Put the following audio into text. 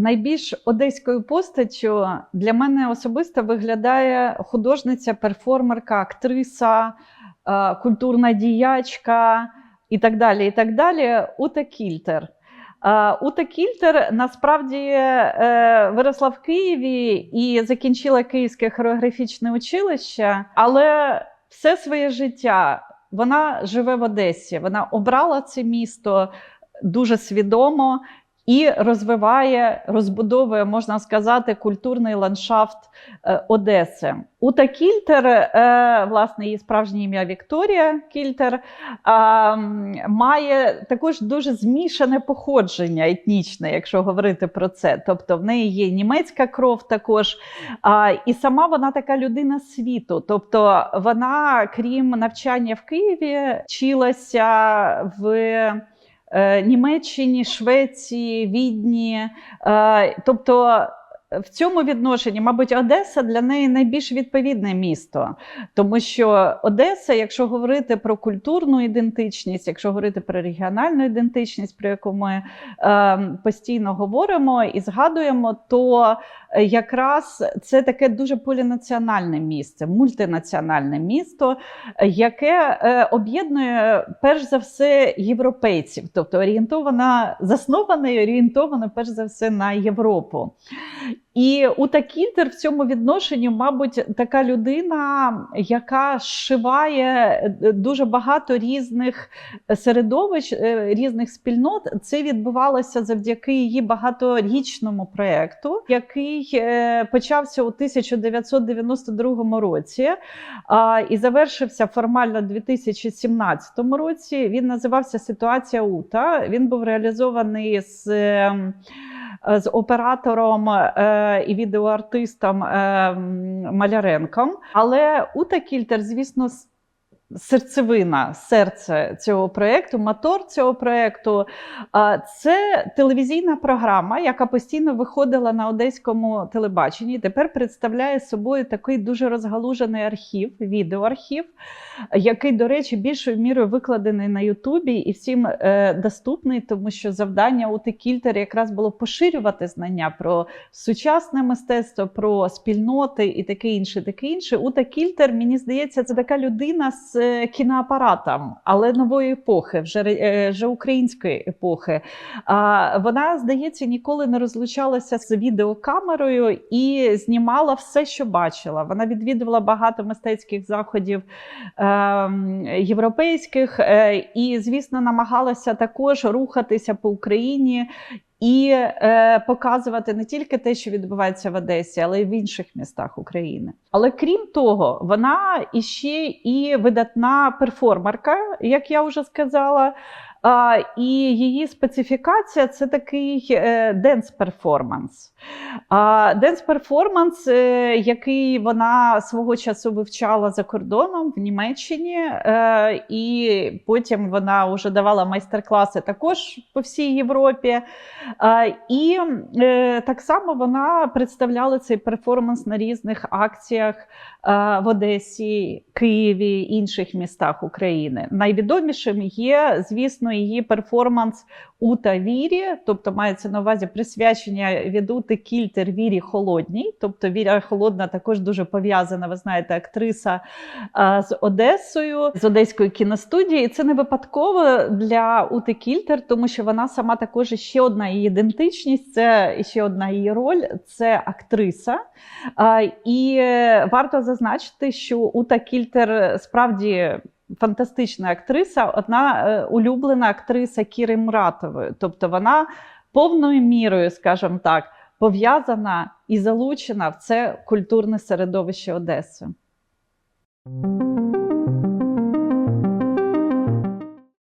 Найбільш одеською постаттю для мене особисто виглядає художниця, перформерка, актриса, е, культурна діячка і так далі. і так далі. Ута Кільтер. Е, Ута Кільтер насправді е, виросла в Києві і закінчила Київське хореографічне училище, але все своє життя вона живе в Одесі. Вона обрала це місто дуже свідомо і розвиває, розбудовує, можна сказати, культурний ландшафт е, Одеси. Ута Кільтер, е, власне, її справжнє ім'я Вікторія Кільтер, має також дуже змішане походження етнічне, якщо говорити про це. Тобто в неї є німецька кров також. І сама вона така людина світу. Тобто вона, крім навчання в Києві, вчилася в. Е, Німеччині, Швеції, Відні. Е, Тобто в цьому відношенні, мабуть, Одеса для неї найбільш відповідне місто, тому що Одеса, якщо говорити про культурну ідентичність, якщо говорити про регіональну ідентичність, про яку ми е, постійно говоримо і згадуємо, то е, якраз це таке дуже полінаціональне місце, мультинаціональне місто, яке е, об'єднує перш за все європейців, тобто орієнтована, засноване і орієнтовано перш за все на Європу. І Ута Кільтер в цьому відношенні, мабуть, така людина, яка зшиває е, дуже багато різних середовищ, е, різних спільнот. Це відбувалося завдяки її багаторічному проєкту, який е, почався у 1992 році і завершився формально у 2017 році. Він називався Ситуація Ута. Він був реалізований з. Ем, з оператором е, і відеоартистом е, Маляренком. Але Ута Кільтер, звісно, серцевина, серце цього проєкту, мотор цього проєкту. Це телевізійна програма, яка постійно виходила на одеському телебаченні. Тепер представляє собою такий дуже розгалужений архів, відеоархів, який, до речі, більшою мірою викладений на Ютубі і всім е, доступний, тому що завдання Ути Кільтер якраз було поширювати знання про сучасне мистецтво, про спільноти і таке інше. Таке інше. Ута Кільтер, мені здається, це така людина з е, кіноапаратом, але нової епохи, вже, е, вже української епохи. А, вона, здається, ніколи не розлучалася з відеокамерою і знімала все, що бачила. Вона відвідувала багато мистецьких заходів ем, європейських е, і, звісно, намагалася також рухатися по Україні. І е, показувати не тільки те, що відбувається в Одесі, але й в інших містах України. Але крім того, вона іще і видатна перформерка, як я вже сказала. І її специфікація це такий денс-перформанс. Денс-перформанс, який вона свого часу вивчала за кордоном в Німеччині, е, і потім вона вже давала майстер-класи також по всій Європі. І е, так само вона представляла цей перформанс на різних акціях е, в Одесі, Києві інших містах України. Найвідомішим є, звісно, її перформанс Ута Вірі, тобто мається на увазі присвячення від Ути Кільтер Вірі Холодній. Тобто Віра Холодна також дуже пов'язана, ви знаєте, актриса з Одесою, з Одеської кіностудії. І це не випадково для Ути Кільтер, тому що вона сама також ще одна її ідентичність, це ще одна її роль це актриса. І е, варто зазначити, що Ута Кільтер справді. Фантастична актриса, одна е, улюблена актриса Кіри Мратової. Тобто вона повною мірою, скажімо так, пов'язана і залучена в це культурне середовище Одеси.